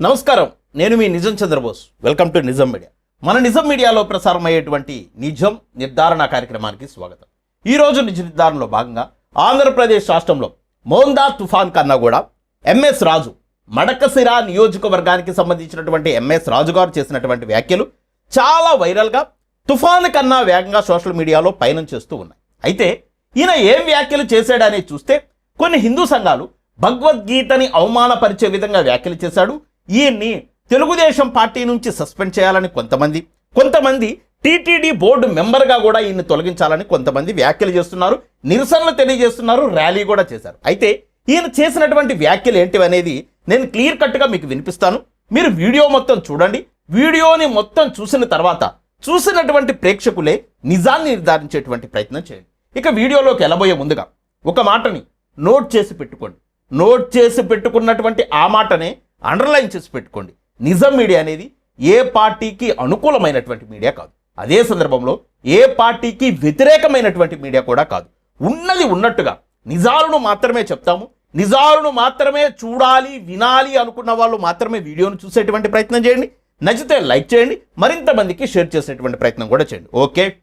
నమస్కారం. నేను మీ Nijam Chandrabose. Welcome to Nijam media. మన నిజం మీడియాలో ప్రసారం అయ్యేటువంటి నిజం నిర్ధారణ కార్యక్రమానికి స్వాగతం. ఈ రోజు నిజ నిర్ధారణలో భాగంగా ఆంధ్రప్రదేశ్ రాష్ట్రంలో మోందా తుఫాన్ కన్నా కూడా ఎంఎస్ రాజు మడకసిరా నియోజకవర్గానికి సంబంధించినటువంటి ఎంఎస్ రాజు గారు చేసినటువంటి వ్యాఖ్యలు చాలా వైరల్గా తుఫాన్ కన్నా వేగంగా సోషల్ మీడియాలో పయనం చేస్తూ ఉన్నాయి. అయితే ఈయన ఏం వ్యాఖ్యలు చేశాడనేది చూస్తే కొన్ని హిందూ సంఘాలు భగవద్గీతని అవమానపరిచే విధంగా వ్యాఖ్యలు చేశాడు ఈయన్ని తెలుగుదేశం పార్టీ నుంచి సస్పెండ్ చేయాలని కొంతమంది కొంతమంది టీటీడీ బోర్డు మెంబర్గా కూడా ఈయన్ని తొలగించాలని కొంతమంది వ్యాఖ్యలు చేస్తున్నారు నిరసనలు తెలియజేస్తున్నారు ర్యాలీ కూడా చేశారు. అయితే ఈయన చేసినటువంటి వ్యాఖ్యలు ఏంటివి అనేది నేను క్లియర్ కట్గా మీకు వినిపిస్తాను. మీరు వీడియో మొత్తం చూడండి. వీడియోని మొత్తం చూసిన తర్వాత చూసినటువంటి ప్రేక్షకులే నిజాన్ని నిర్ధారించేటువంటి ప్రయత్నం చేయండి. ఇక వీడియోలోకి వెళ్ళబోయే ముందుగా ఒక మాటని నోట్ చేసి పెట్టుకోండి. నోట్ చేసి పెట్టుకున్నటువంటి ఆ మాటనే అండర్లైన్ చేసి పెట్టుకోండి. నిజం మీడియా అనేది ఏ పార్టీకి అనుకూలమైనటువంటి మీడియా కాదు. అదే సందర్భంలో ఏ పార్టీకి వ్యతిరేకమైనటువంటి మీడియా కూడా కాదు. ఉన్నది ఉన్నట్టుగా నిజాలను మాత్రమే చెప్తాము. నిజాలను మాత్రమే చూడాలి వినాలి అనుకున్న వాళ్ళు మాత్రమే వీడియోను చూసేటువంటి ప్రయత్నం చేయండి. నచ్చితే లైక్ చేయండి. మరింత మందికి షేర్ చేసేటువంటి ప్రయత్నం కూడా చేయండి. ఓకే?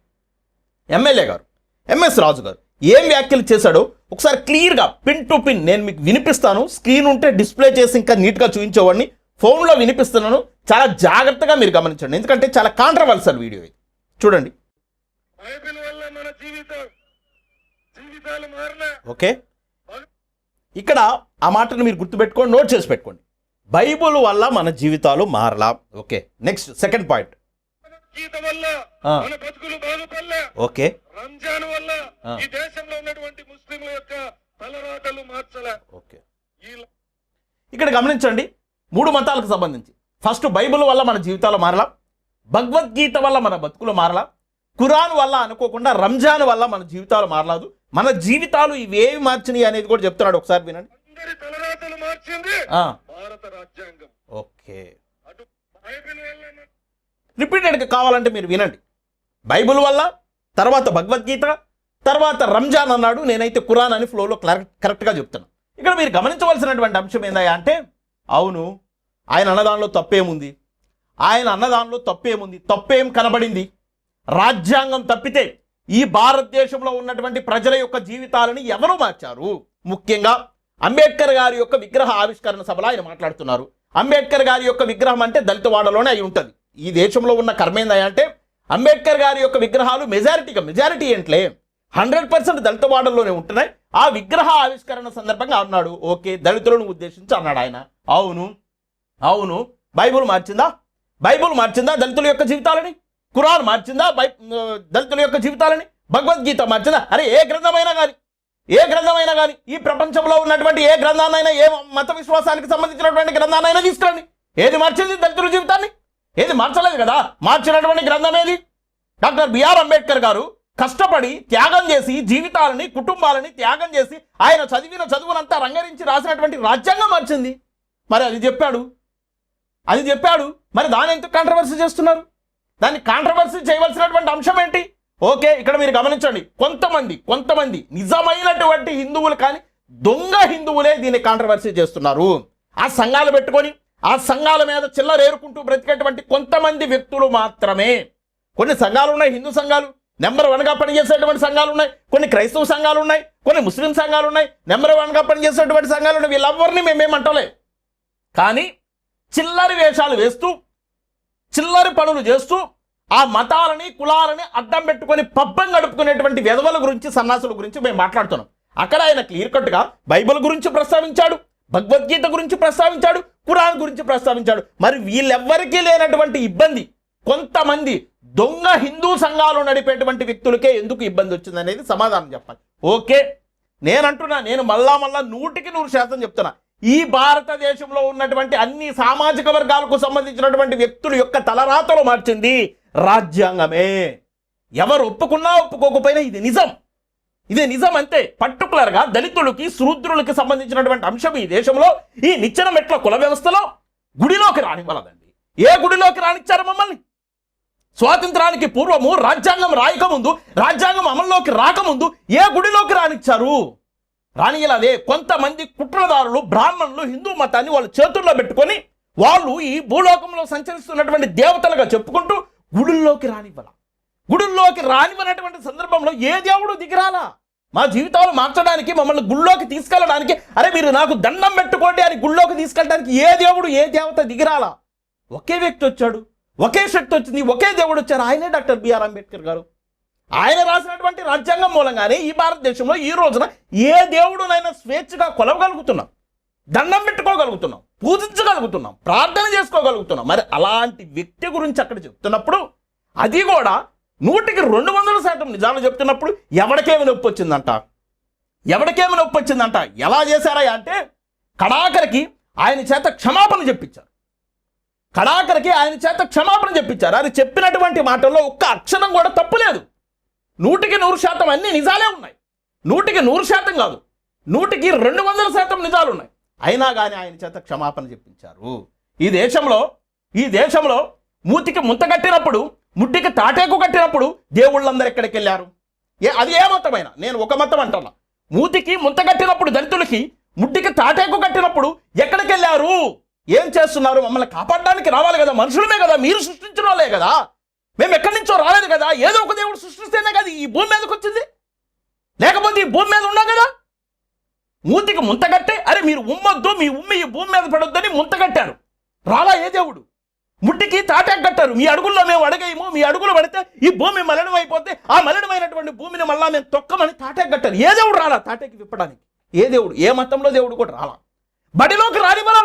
ఎమ్మెల్యే గారు ఎంఎస్ రాజు గారు ఏం వ్యాఖ్యలు చేశాడో ఒకసారి క్లియర్గా పిన్ టు పిన్ నేను మీకు వినిపిస్తాను. స్క్రీన్ ఉంటే డిస్ప్లే చేసి ఇంకా నీట్గా చూపించేవాడిని. ఫోన్లో వినిపిస్తున్నాను. చాలా జాగ్రత్తగా మీరు గమనించండి. ఎందుకంటే చాలా కాంట్రవర్సల్ వీడియో ఇది. చూడండి. ఓకే? ఇక్కడ ఆ మాటను మీరు గుర్తుపెట్టుకోండి నోట్ చేసి పెట్టుకోండి. బైబుల్ వల్ల మన జీవితాలు మారలా. Okay. Next second point. Okay. Ramzan. ఈ దేశంలో ఉన్నటువంటి ముస్లింల యొక్క తలరాటలు మార్చలే. ఓకే. ఇక్కడ గమనించండి మూడు మతాలకు సంబంధించి. ఫస్ట్ బైబిల్ వల్ల మన జీవితాలు మారలా భగవద్గీత వల్ల మన బతుకులు మారలా ఖురాన్ వల్ల అనుకోకుండా రంజాన్ వల్ల మన జీవితాలు మారలేదు. మన జీవితాలు ఇవేవి మార్చినాయి అనేది కూడా చెప్తున్నాడు ఒకసారి వినండి. ఓకే. రిపీటెడ్గా కావాలంటే మీరు వినండి. బైబిల్ వల్ల తర్వాత భగవద్గీత తర్వాత రంజాన్ అన్నాడు నేనైతే కురాన్ అని ఫ్లోలో కరెక్ట్గా చెప్తాను. ఇక్కడ మీరు గమనించవలసినటువంటి అంశం ఏందయ్యా అంటే అవును ఆయన అన్నదానంలో తప్పేముంది? ఆయన అన్నదానంలో తప్పేముంది? తప్పేం కనబడింది? రాజ్యాంగం తప్పితే ఈ భారతదేశంలో ఉన్నటువంటి ప్రజల యొక్క జీవితాలని ఎవరు మార్చారు? ముఖ్యంగా అంబేద్కర్ గారి యొక్క విగ్రహ ఆవిష్కరణ సభలో ఆయన మాట్లాడుతున్నారు. అంబేద్కర్ గారి యొక్క విగ్రహం అంటే దళితవాడలోనే అయి ఉంటుంది. ఈ దేశంలో ఉన్న కర్మేందయ్య అంటే అంబేద్కర్ గారి యొక్క విగ్రహాలు మెజారిటీగా మెజారిటీ ఏంట్లే? హండ్రెడ్ పర్సెంట్ దళిత దళితవాడల్లోనే ఉంటున్నాయి. ఆ విగ్రహ ఆవిష్కరణ సందర్భంగా అన్నాడు. ఓకే దళితులను ఉద్దేశించి అన్నాడు ఆయన. అవును అవును. బైబుల్ మార్చిందా? బైబుల్ మార్చిందా దళితుల యొక్క జీవితాలని? కురాన్ మార్చిందా? బై దళితుల యొక్క జీవితాలని? భగవద్గీత మార్చిందా? అరే ఏ గ్రంథమైనా కానీ ఏ గ్రంథమైనా కానీ ఈ ప్రపంచంలో ఉన్నటువంటి ఏ గ్రంథాన్నైనా ఏ మత విశ్వాసానికి సంబంధించినటువంటి గ్రంథాన్నైనా తీసుకురండి. ఏది మార్చింది దళితుల జీవితాన్ని? ఏది మార్చలేదు కదా? మార్చినటువంటి గ్రంథం ఏది? డాక్టర్ బిఆర్ అంబేద్కర్ గారు కష్టపడి త్యాగం చేసి జీవితాలని కుటుంబాలని త్యాగం చేసి ఆయన చదివిన చదువునంతా రంగరించి రాసినటువంటి రాజ్యాంగం మార్చింది. మరి అది చెప్పాడు. అది చెప్పాడు. మరి దాని ఎందుకు కాంట్రవర్సీ చేస్తున్నారు? దాన్ని కాంట్రవర్సీ చేయవలసినటువంటి అంశం ఏంటి? ఓకే ఇక్కడ మీరు గమనించండి. కొంతమంది కొంతమంది నిజమైనటువంటి హిందువులు కానీ దొంగ హిందువులే దీన్ని కాంట్రవర్సీ చేస్తున్నారు. ఆ సంఘాలు పెట్టుకొని ఆ సంఘాల మీద చిల్లరేరుకుంటూ బ్రతికేటువంటి కొంతమంది వ్యక్తులు మాత్రమే. కొన్ని సంఘాలు ఉన్నాయి హిందూ సంఘాలు. నెంబర్ వన్గా పనిచేసేటువంటి సంఘాలు ఉన్నాయి. కొన్ని క్రైస్తవ సంఘాలు ఉన్నాయి కొన్ని ముస్లిం సంఘాలు ఉన్నాయి. నెంబర్ వన్గా పనిచేసేటువంటి సంఘాలు ఉన్నాయి. వీళ్ళెవ్వరిని మేమేమంటలే కానీ చిల్లరి వేషాలు వేస్తూ చిల్లరి పనులు చేస్తూ ఆ మతాలని కులాలని అడ్డం పెట్టుకొని పబ్బం గడుపుకునేటువంటి విధవల గురించి సన్నాసుల గురించి మేము మాట్లాడుతున్నాం. అక్కడ ఆయన క్లియర్ కట్గా బైబిల్ గురించి ప్రస్తావించాడు భగవద్గీత గురించి ప్రస్తావించాడు కురాన్ గురించి ప్రస్తావించాడు. మరి వీళ్ళెవ్వరికీ లేనటువంటి ఇబ్బంది కొంతమంది దొంగ హిందూ సంఘాలు నడిపేటువంటి వ్యక్తులకే ఎందుకు ఇబ్బంది వచ్చింది అనేది సమాధానం చెప్పాలి. ఓకే నేనంటున్నా నేను మళ్ళా మళ్ళా నూటికి నూరు శాతం చెప్తున్నా. ఈ భారతదేశంలో ఉన్నటువంటి అన్ని సామాజిక వర్గాలకు సంబంధించినటువంటి వ్యక్తుల యొక్క తలరాతలు మార్చింది రాజ్యాంగమే. ఎవరు ఒప్పుకున్నా ఒప్పుకోకపోయినా ఇది నిజం. ఇది నిజం అంతే. పర్టికులర్గా దళితులకి శూద్రులకి సంబంధించినటువంటి అంశం ఈ దేశంలో ఈ నిచ్చెన మెట్ల కుల వ్యవస్థలో గుడిలోకి రానివ్వలదండి. ఏ గుడిలోకి రానిచ్చారు మమ్మల్ని? స్వాతంత్రానికి పూర్వము రాజ్యాంగం రాయకముందు రాజ్యాంగం అమల్లోకి రాకముందు ఏ గుడిలోకి రానిచ్చారు? రానియలదే కొంతమంది కుట్రదారులు బ్రాహ్మణులు హిందూ మతాన్ని వాళ్ళ చేతుల్లో పెట్టుకొని వాళ్ళు ఈ భూలోకంలో సంచరిస్తున్నటువంటి దేవతలుగా చెప్పుకుంటూ గుడుల్లోకి రానివ్వాల. గుడుల్లోకి రానివ్వనటువంటి సందర్భంలో ఏ దేవుడు దిగిరాలా? మా జీవితాలు మార్చడానికి మమ్మల్ని గుళ్ళోకి తీసుకెళ్ళడానికి అరే మీరు నాకు దండం పెట్టుకోండి అని గుళ్ళోకి తీసుకెళ్ళడానికి ఏ దేవుడు ఏ దేవత దిగిరాలా? ఒకే వ్యక్తి వచ్చాడు. ఒకే శక్తి వచ్చింది ఒకే దేవుడు వచ్చారు. ఆయనే డాక్టర్ బిఆర్ అంబేద్కర్ గారు. ఆయన రాసినటువంటి రాజ్యాంగం మూలంగానే ఈ భారతదేశంలో ఈ రోజున ఏ దేవుడునైనా స్వేచ్ఛగా కొలవగలుగుతున్నాం దండం పెట్టుకోగలుగుతున్నాం పూజించగలుగుతున్నాం ప్రార్థన చేసుకోగలుగుతున్నాం. మరి అలాంటి వ్యక్తి గురించి అక్కడ చెప్తున్నప్పుడు అది కూడా నూటికి రెండు వందల శాతం నిజాలు చెప్తున్నప్పుడు ఎవరికేమి నొప్పి వచ్చిందంట? ఎవరికేమి నొప్పి వచ్చిందంట? ఎలా చేశారా అంటే కడాకరికి ఆయన చేత క్షమాపణ చెప్పించారు. కళాకరికి ఆయన చేత క్షమాపణ చెప్పించారు. అది చెప్పినటువంటి మాటల్లో ఒక్క అక్షరం కూడా తప్పులేదు నూటికి నూరు శాతం అన్ని నిజాలే ఉన్నాయి. నూటికి నూరు శాతం కాదు. నూటికి రెండు వందల శాతం నిజాలు ఉన్నాయి అయినా కానీ ఆయన చేత క్షమాపణ చెప్పించారు. ఈ దేశంలో ఈ దేశంలో మూతికి ముంత కట్టినప్పుడు ముట్టికి తాటేకు కట్టినప్పుడు దేవుళ్ళందరూ ఎక్కడికి వెళ్ళారు? ఏ అది ఏ మతమైనా? నేను ఒక మతం అంటున్నా. మూతికి ముంత కట్టినప్పుడు దళితులకి ముట్టికి తాటేకు కట్టినప్పుడు ఎక్కడికి వెళ్ళారు? ఏం చేస్తున్నారు? మమ్మల్ని కాపాడడానికి రావాలి కదా. మనుషులమే కదా. మీరు సృష్టించిన వాళ్ళే కదా. మేము ఎక్కడి నుంచో రాలేదు కదా. ఏదో ఒక దేవుడు సృష్టిస్తేనే కదా ఈ భూమి మీదకి వచ్చింది. లేకపోతే ఈ భూమి మీద ఉన్నా కదా? మూతికి ముంత కట్టే అరే మీరు ఉమ్మొద్దు మీ ఉమ్మి ఈ భూమి మీద పడొద్దని ముంతగట్టారు రాలా ఏ దేవుడు? ముట్టికి తాటాకు కట్టారు. మీ అడుగుల్లో మేము అడగేయము. మీ అడుగులు పడితే ఈ భూమి మలినం అయిపోతే ఆ మలనమైనటువంటి భూమిని మళ్ళా మేము తొక్కమని తాటాకు కట్టారు. ఏ దేవుడు రాలా తాటాకి విప్పడానికి? ఏ దేవుడు? ఏ మతంలో దేవుడు కూడా రాలా? బడిలోకి రాని మమ్మల్ని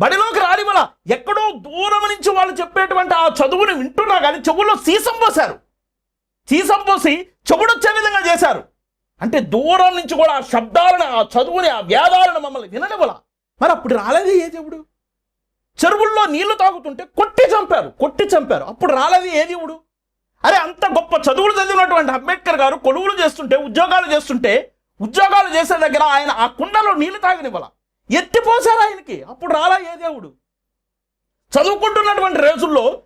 బడిలోకి రానివ్వలా ఎక్కడో దూరం నుంచి వాళ్ళు చెప్పేటువంటి ఆ చదువుని వింటున్నా కానీ చెవుల్లో సీసం పోశారు. సీసం పోసి చెవుడొచ్చే విధంగా చేశారు. అంటే దూరం నుంచి కూడా ఆ శబ్దాలను ఆ చదువుని ఆ వేదాలను మమ్మల్ని విననివ్వలా. మరి అప్పుడు రాలేదు ఏ దేవుడు? చెరువుల్లో నీళ్ళు తాగుతుంటే కొట్టి చంపారు కొట్టి చంపారు. అప్పుడు రాలేదు ఏ దేవుడు? అరే అంత గొప్ప చదువులు చదివినటువంటి అంబేద్కర్ గారు కొలువులు చేస్తుంటే ఉద్యోగాలు చేస్తుంటే ఉద్యోగాలు చేసే దగ్గర ఆయన ఆ కుండలో నీళ్ళు తాగనివ్వాల. ఎత్తిపోసారు ఆయనకి. అప్పుడు రాలా ఏ దేవుడు? చదువుకుంటున్నటువంటి రోజుల్లో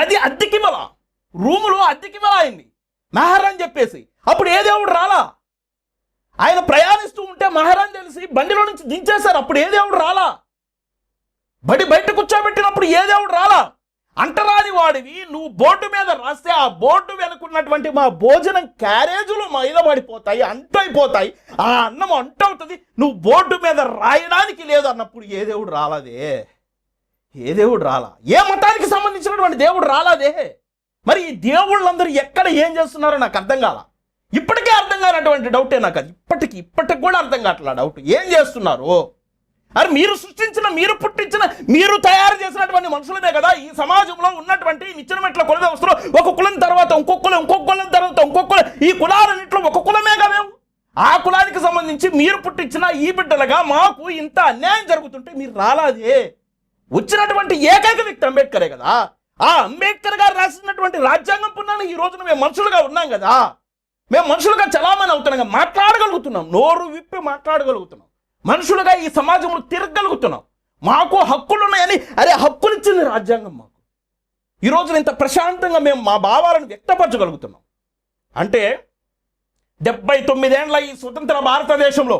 గది అద్దెకిమల రూములో అద్దెకిమల ఆయన్ని. మెహరాన్ చెప్పేసి అప్పుడు ఏ దేవుడు రాలా? ఆయన ప్రయాణిస్తూ ఉంటే మహారాజ్ తెలిసి బండిలో నుంచి దించేశారు. అప్పుడు ఏ దేవుడు రాలా? బడి బయట కూర్చోబెట్టినప్పుడు ఏ దేవుడు రాలా? అంటరాని వాడివి నువ్వు బోర్డు మీద రాస్తే ఆ బోర్డు వెనుకున్నటువంటి మా భోజనం క్యారేజులు మైలబడిపోతాయి అంటైపోతాయి. ఆ అన్నం అంటవుతుంది నువ్వు బోర్డు మీద రాయడానికి లేదు అన్నప్పుడు ఏ దేవుడు రాలాదే? ఏ దేవుడు రాలా? ఏ మతానికి సంబంధించినటువంటి దేవుడు రాలాదే? మరి ఈ దేవుళ్ళందరూ ఎక్కడ ఏం చేస్తున్నారో నాకు అర్థం కాల. ఇప్పటికే అర్థం కానటువంటి డౌటే నాకు అది. ఇప్పటికి ఇప్పటికి కూడా అర్థం కావట్లా డౌట్. ఏం చేస్తున్నారు? అరే మీరు సృష్టించిన మీరు పుట్టించిన మీరు తయారు చేసినటువంటి మనుషులనే కదా ఈ సమాజంలో ఉన్నటువంటి నిచ్చిన మెట్ల కుల వ్యవస్థలో ఒక కులం తర్వాత ఇంకొక కులం ఇంకొక కులం తర్వాత ఇంకొక కులం. ఈ కులాలన్నింటిలో ఒక కులమేగా మేము. ఆ కులానికి సంబంధించి మీరు పుట్టించిన ఈ బిడ్డలుగా మాకు ఇంత అన్యాయం జరుగుతుంటే మీరు రాలాదే. వచ్చినటువంటి ఏకైక వ్యక్తి అంబేద్కరే కదా. ఆ అంబేద్కర్ గారు రాసినటువంటి రాజ్యాంగం పున్నాను ఈ రోజున మేము మనుషులుగా ఉన్నాం కదా. మేము మనుషులుగా చలామణి అవుతున్నాం మాట్లాడగలుగుతున్నాం. నోరు విప్పి మాట్లాడగలుగుతున్నాం. మనుషులుగా ఈ సమాజంలో తిరగలుగుతున్నాం మాకు హక్కులు ఉన్నాయని అరే హక్కులు ఇచ్చింది రాజ్యాంగం మాకు. ఈ రోజున ఇంత ప్రశాంతంగా మేము మా భావాలను వ్యక్తపరచగలుగుతున్నాం. అంటే డెబ్బై తొమ్మిదేండ్ల ఈ స్వతంత్ర భారతదేశంలో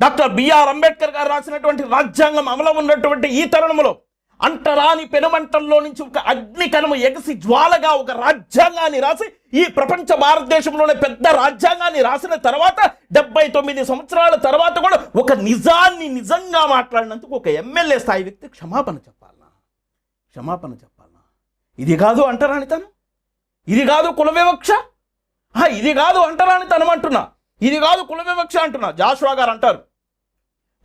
డాక్టర్ బిఆర్ అంబేద్కర్ గారు రాసినటువంటి రాజ్యాంగం అమలు ఉన్నటువంటి ఈ తరుణంలో అంటరాని పెనుమంటల్లో నుంచి ఒక అగ్ని కనుమ ఎగసి జ్వాలగా ఒక రాజ్యాంగాన్ని రాసి ఈ ప్రపంచ భారతదేశంలోనే పెద్ద రాజ్యాంగాన్ని రాసిన తర్వాత డెబ్బై తొమ్మిది సంవత్సరాల తర్వాత కూడా ఒక నిజాన్ని నిజంగా మాట్లాడినందుకు ఒక ఎమ్మెల్యే స్థాయి వ్యక్తి క్షమాపణ చెప్పాలనా? క్షమాపణ చెప్పాలనా? ఇది కాదు అంటరానితనం? ఇది కాదు కుల వివక్ష? ఆ, ఇది కాదు అంటరానితనం అంటున్నా. ఇది కాదు కుల వివక్ష అంటున్నా. జాషువా గారు అంటారు.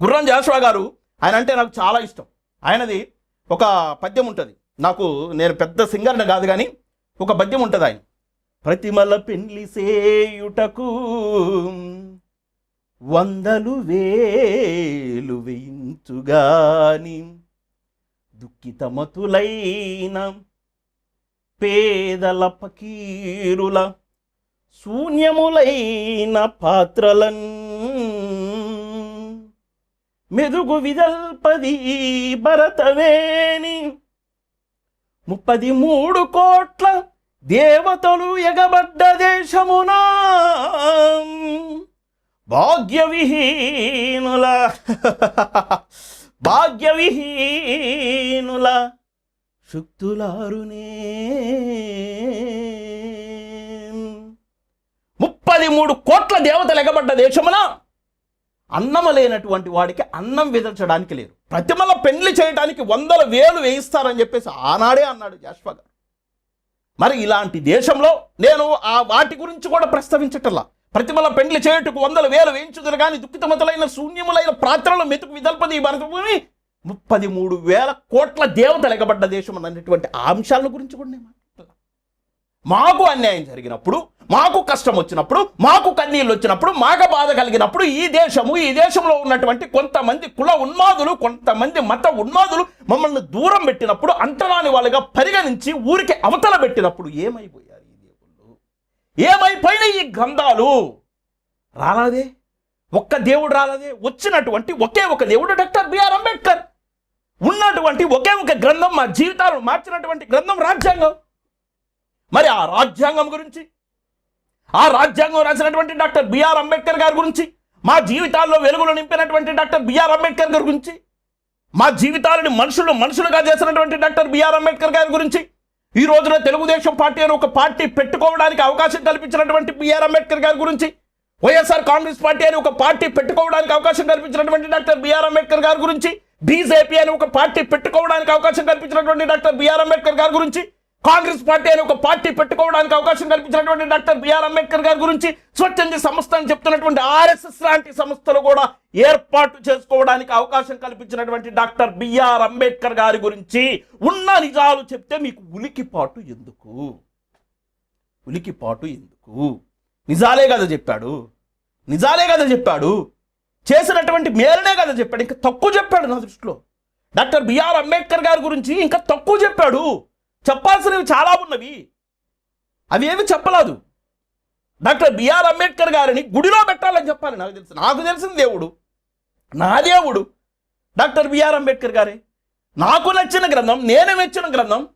గుర్రం జాషువా గారు ఆయన అంటే నాకు చాలా ఇష్టం. ఆయనది ఒక పద్యం ఉంటుంది. నాకు నేను పెద్ద సింగర్ని కాదు కానీ ఒక పద్యం ఉంటుంది ఆయన. ప్రతిమల పెండ్లి సేయుటకు వందలు వేలు వేయించుగాని దుఃఖితమతులైన పేదల పకీరుల శూన్యములైన పాత్రలన్ మెదుగు విదల్పది భరతవేణి ముప్పది మూడు కోట్ల దేవతలు ఎగబడ్డ దేశమునా భాగ్య విహీనుల భాగ్య విహీనుల శుక్తులారునే ముప్పది మూడు కోట్ల దేవతలు ఎగబడ్డ దేశమున అన్నము లేనటువంటి వాడికి అన్నం విదల్చడానికి లేరు. ప్రతిమల పెండ్లి చేయడానికి వందల వేలు వేయిస్తారని చెప్పేసి ఆనాడే అన్నాడు జాష్వా గారు మరి ఇలాంటి దేశంలో నేను ఆ వాటి గురించి కూడా ప్రస్తావించటల్లా ప్రతిమల పెండ్లి చేయుటకు వందల వేలు వేయించుదురు కానీ దుఃఖితమతులైన శూన్యములైన ప్రాత్రలు మెతుకు విదల్పది భరతభూమి. ముప్పది మూడు వేల కోట్ల దేవతలు ఎగబడ్డ దేశం అన్నటువంటి అంశాల గురించి కూడా నేను మాకు అన్యాయం జరిగినప్పుడు మాకు కష్టం వచ్చినప్పుడు మాకు కన్నీళ్ళు వచ్చినప్పుడు మాకు బాధ కలిగినప్పుడు ఈ దేశము ఈ దేశంలో ఉన్నటువంటి కొంతమంది కుల ఉన్మాదులు కొంతమంది మత ఉన్మాదులు మమ్మల్ని దూరం పెట్టినప్పుడు అంటరాని వాళ్ళుగా పరిగణించి ఊరికి అవతల పెట్టినప్పుడు ఏమైపోయారు ఈ దేవుళ్ళు? ఏమైపోయిన ఈ గ్రంథాలు? రాలాదే ఒక్క దేవుడు రాలదే వచ్చినటువంటి ఒకే ఒక దేవుడు డాక్టర్ బిఆర్ అంబేద్కర్. ఉన్నటువంటి ఒకే ఒక గ్రంథం మా జీవితాలను మార్చినటువంటి గ్రంథం రాజ్యాంగం. మరి ఆ రాజ్యాంగం గురించి ఆ రాజ్యాంగం రాసినటువంటి డాక్టర్ బిఆర్ అంబేద్కర్ గారి గురించి మా జీవితాల్లో వెలుగులు నింపినటువంటి డాక్టర్ బిఆర్ అంబేద్కర్ గారి గురించి మా జీవితాలని మనుషులు మనుషులుగా చేసినటువంటి డాక్టర్ బిఆర్ అంబేద్కర్ గారి గురించి ఈ రోజున తెలుగుదేశం పార్టీ అని ఒక పార్టీ పెట్టుకోవడానికి అవకాశం కల్పించినటువంటి బిఆర్ అంబేద్కర్ గారి గురించి వైఎస్ఆర్ కాంగ్రెస్ పార్టీ అని ఒక పార్టీ పెట్టుకోవడానికి అవకాశం కల్పించినటువంటి డాక్టర్ బిఆర్ అంబేద్కర్ గారి గురించి బీజేపీ అని ఒక పార్టీ పెట్టుకోవడానికి అవకాశం కల్పించినటువంటి డాక్టర్ బిఆర్ అంబేద్కర్ గారి గురించి కాంగ్రెస్ పార్టీ అని ఒక పార్టీ పెట్టుకోవడానికి అవకాశం కల్పించినటువంటి డాక్టర్ బిఆర్ అంబేద్కర్ గారి గురించి స్వచ్ఛంద సంస్థ అని చెప్తున్నటువంటి ఆర్ఎస్ఎస్ లాంటి సంస్థలు కూడా ఏర్పాటు చేసుకోవడానికి అవకాశం కల్పించినటువంటి డాక్టర్ బిఆర్ అంబేద్కర్ గారి గురించి ఉన్న నిజాలు చెప్తే మీకు ఉలికిపాటు ఎందుకు? ఉలికిపాటు ఎందుకు? నిజాలే కదా చెప్పాడు. నిజాలే కదా చెప్పాడు. చేసినటువంటి మేలనే కదా చెప్పాడు. ఇంకా తక్కువ చెప్పాడు నా దృష్టిలో. డాక్టర్ బిఆర్ అంబేద్కర్ గారి గురించి ఇంకా తక్కువ చెప్పాడు. చెప్పాల్సినవి చాలా ఉన్నవి. అవి ఏమి చెప్పలేదు. డాక్టర్ బిఆర్ అంబేద్కర్ గారిని గుడిలో పెట్టాలని చెప్పాలి. నాకు తెలుసు. నాకు తెలిసిన దేవుడు. నా దేవుడు డాక్టర్ బిఆర్ అంబేద్కర్ గారే. నాకు నచ్చిన గ్రంథం నేను మెచ్చిన గ్రంథం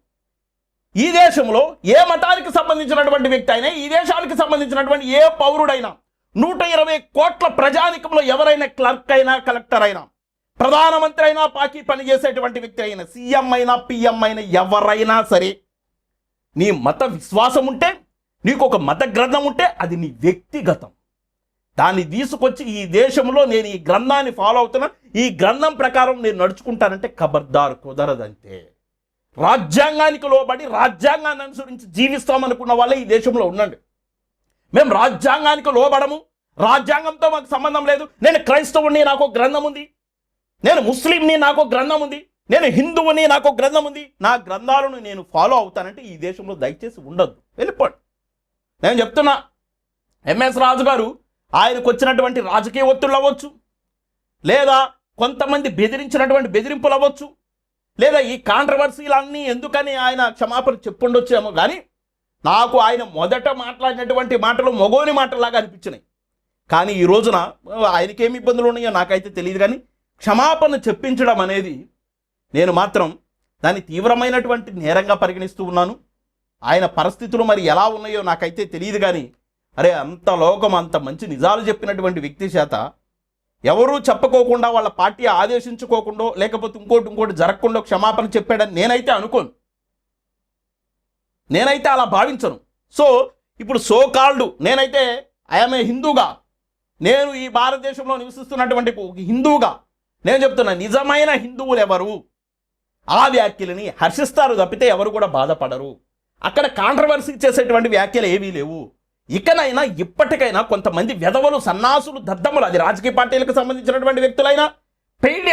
ఈ దేశంలో ఏ మతానికి సంబంధించినటువంటి వ్యక్తి అయినా ఈ దేశానికి సంబంధించినటువంటి ఏ పౌరుడైనా నూట ఇరవై కోట్ల ప్రజానికంలో ఎవరైనా క్లర్క్ అయినా కలెక్టర్ అయినా ప్రధానమంత్రి అయినా పార్టీ పనిచేసేటువంటి వ్యక్తి అయినా సీఎం అయినా పిఎం అయినా ఎవరైనా సరే నీ మత విశ్వాసం ఉంటే నీకు ఒక మత గ్రంథం ఉంటే అది నీ వ్యక్తిగతం. దాన్ని తీసుకొచ్చి ఈ దేశంలో నేను ఈ గ్రంథాన్ని ఫాలో అవుతున్నా. ఈ గ్రంథం ప్రకారం నేను నడుచుకుంటానంటే ఖబర్దారు కుదరదంతే. రాజ్యాంగానికి లోబడి రాజ్యాంగాన్ని అనుసరించి జీవిస్తామనుకున్న వాళ్ళే ఈ దేశంలో ఉండండి. మేము రాజ్యాంగానికి లోబడము. రాజ్యాంగంతో మాకు సంబంధం లేదు. నేను క్రైస్తవుని నాకు ఒక గ్రంథం ఉంది. నేను ముస్లింని నాకు గ్రంథం ఉంది. నేను హిందువుని నాకు ఒక గ్రంథం ఉంది. నా గ్రంథాలను నేను ఫాలో అవుతానంటే ఈ దేశంలో దయచేసి ఉండద్దు. వెళ్ళిపోండి. నేను చెప్తున్నా ఎంఎస్ రాజు గారు ఆయనకు వచ్చినటువంటి రాజకీయ ఒత్తిళ్ళు అవ్వచ్చు. లేదా కొంతమంది బెదిరించినటువంటి బెదిరింపులు అవ్వచ్చు. లేదా ఈ కాంట్రవర్సీలన్నీ ఎందుకని ఆయన క్షమాపణ చెప్పుండొచ్చేమో కానీ నాకు ఆయన మొదట మాట్లాడినటువంటి మాటలు మగోని మాటలాగా అనిపించినాయి. కానీ ఈ రోజున ఆయనకేమి ఇబ్బందులు ఉన్నాయో నాకైతే తెలియదు కానీ క్షమాపణ చెప్పించడం అనేది నేను మాత్రం దాన్ని తీవ్రమైనటువంటి నేరంగా పరిగణిస్తూ ఉన్నాను. ఆయన పరిస్థితులు మరి ఎలా ఉన్నాయో నాకైతే తెలియదు కానీ అరే అంత లోకం అంత మంచి నిజాలు చెప్పినటువంటి వ్యక్తి చేత ఎవరూ చెప్పుకోకుండా వాళ్ళ పార్టీ ఆదేశించుకోకుండా లేకపోతే ఇంకోటి ఇంకోటి జరగకుండా క్షమాపణ చెప్పాడని నేనైతే అనుకోను. నేనైతే అలా భావించను. సో ఇప్పుడు సో కాల్డ్ నేనైతే ఐఎమ్ ఏ హిందూగా. నేను ఈ భారతదేశంలో నివసిస్తున్నటువంటి హిందూగా. నేను చెప్తున్నా నిజమైన హిందువులు ఎవరు? ఆ వ్యాఖ్యలని హర్షిస్తారు తప్పితే ఎవరు కూడా బాధపడరు. అక్కడ కాంట్రవర్సీ చేసేటువంటి వ్యాఖ్యలు ఏవీ లేవు. ఇకనైనా ఇప్పటికైనా కొంతమంది వెధవలు సన్నాసులు దద్దములు అది రాజకీయ పార్టీలకు సంబంధించినటువంటి వ్యక్తులైనా పెయిడ్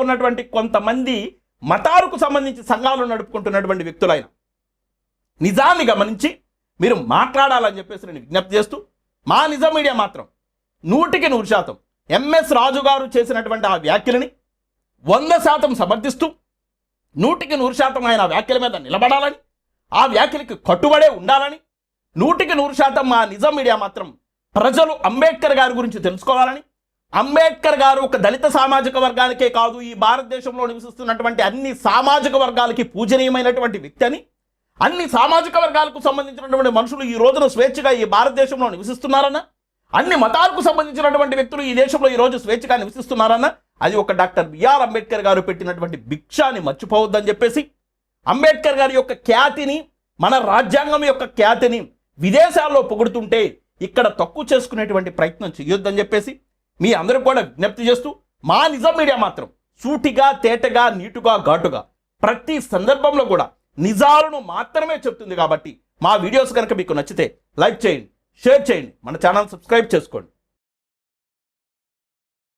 ఉన్నటువంటి కొంతమంది మతాలకు సంబంధించి సంఘాలు నడుపుకుంటున్నటువంటి వ్యక్తులైన నిజాన్ని గమనించి మీరు మాట్లాడాలని చెప్పేసి నేను విజ్ఞప్తి చేస్తూ మా నిజం మీడియా మాత్రం నూటికి నూరు శాతం ఎంఎస్ రాజు గారు చేసినటువంటి ఆ వ్యాఖ్యలని వంద శాతం సమర్థిస్తూ నూటికి నూరు శాతం ఆయన వ్యాఖ్యల మీద నిలబడాలని ఆ వ్యాఖ్యలకి కట్టుబడే ఉండాలని నూటికి నూరు శాతం మా నిజం మీడియా మాత్రం ప్రజలు అంబేద్కర్ గారి గురించి తెలుసుకోవాలని అంబేద్కర్ గారు ఒక దళిత సామాజిక వర్గానికే కాదు ఈ భారతదేశంలో నివసిస్తున్నటువంటి అన్ని సామాజిక వర్గాలకి పూజనీయమైనటువంటి వ్యక్తి అని అన్ని సామాజిక వర్గాలకు సంబంధించినటువంటి మనుషులు ఈ రోజున స్వేచ్ఛగా ఈ భారతదేశంలో నివసిస్తున్నారన్న అన్ని మతాలకు సంబంధించినటువంటి వ్యక్తులు ఈ దేశంలో ఈ రోజు స్వేచ్ఛగా నివసిస్తున్నారన్న అది ఒక డాక్టర్ బిఆర్ అంబేద్కర్ గారు పెట్టినటువంటి భిక్షాన్ని మర్చిపోవద్దని చెప్పేసి అంబేద్కర్ గారి యొక్క ఖ్యాతిని మన రాజ్యాంగం యొక్క ఖ్యాతిని విదేశాల్లో పొగుడుతుంటే ఇక్కడ తక్కువ చేసుకునేటువంటి ప్రయత్నం చేయొద్దని చెప్పేసి మీ అందరూ కూడా విజ్ఞప్తి చేస్తూ మా నిజం మీడియా మాత్రం సూటిగా తేటగా నీటుగా ఘాటుగా ప్రతి సందర్భంలో కూడా నిజాలను మాత్రమే చెప్తుంది కాబట్టి మా వీడియోస్ కనుక మీకు నచ్చితే లైక్ చేయండి. షేర్ చేయండి. మన ఛానల్ సబ్స్క్రైబ్ చేసుకోండి.